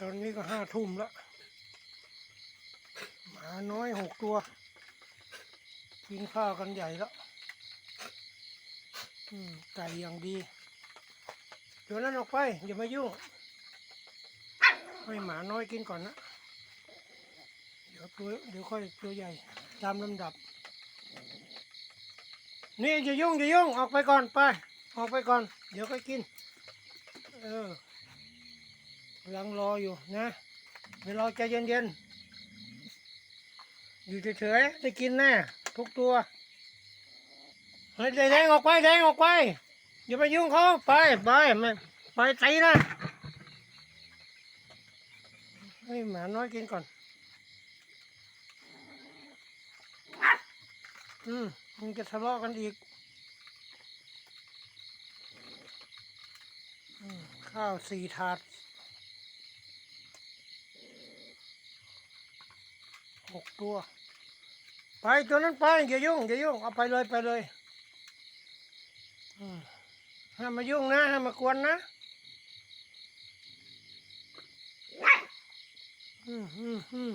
ตอนนี้ก็ห้าทุ่มแล้วหมาน้อยหกตัว กินข้าวกันใหญ่แล้วไก่อย่างดีเดี๋ยวนั้นออกไป อย่ามายุ่ง ให้หมาน้อยกินก่อนนะ เดี๋ยวตัวเดี๋ยวค่อยตัวใหญ่ ตามลำดับ นี่อย่ายุ่งอย่ายุ่งออกไปก่อนไป ออกไปก่อน เดี๋ยวค่อยกิน เออ ลังรออยู่นะเดี๋ยวรอใจเย็นๆ อยู่เฉยๆได้กินแน่ทุกตัว เฮ้ยแดงออกไปแดงออกไป อย่าไปยุ่งเขาไปไปไม่ไปตีนะให้หมาน้อยกินก่อน อืมมึงจะทะเลาะกันอีกอข้าวสี่ถาด หกตัว ไปตัวนั้นไปอย่ายุ่งอย่ายุ่งเอาไปเลยไปเลยห้ามมายุ่งนะห้ามมากวนนะอืมอืมอืม